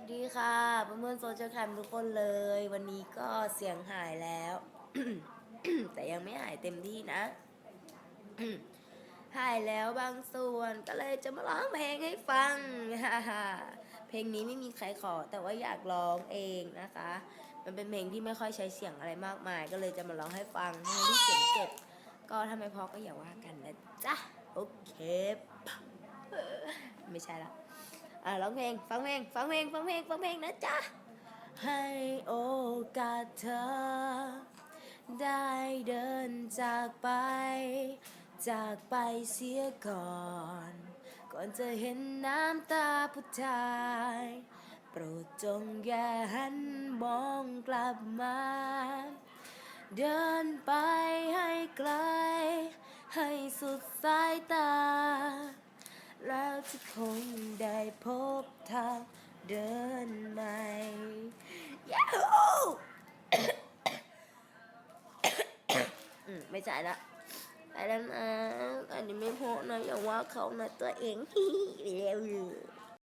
วัสดีค่ะเพื่อนๆโซเชียลแคมทุกคนเลย วันนี้ก็เสียงหายแล้ว แต่ยังไม่หายเต็มที่นะ หายแล้วบางส่วนก็เลยจะมาร้องเพลงให้ฟัง เพลงนี้ไม่มีใครขอ แต่ว่าอยากร้องเองนะคะ มันเป็นเพลงที่ไม่ค่อยใช้เสียงอะไรมากมาย ก็เลยจะมาร้องให้ฟังให้ที่เสียงเก็บ ก็ถ้าไม่พอก็อย่าว่ากันนะจ๊ะ โอเค ไม่ใช่ละ อะร้องเพลง ฟังเพลง ฟังเพลง ฟังเพลง ฟังเพลงนะจ๊ะ ให้โอกาสเธอ ได้เดินจากไป จากไปเสียก่อน ก่อนจะเห็นน้ำตาผู้ชาย โปรดจงอย่าหันมองกลับมา เดินไปให้ไกล ให้สุดสายตา จะคงได้พบทางเดินใหม่ยาฮูไม่ใช่ละไปแล้วนะ อันนี้ไม่พอนะอย่าว่าเขานะตัวเองเร็วอยู่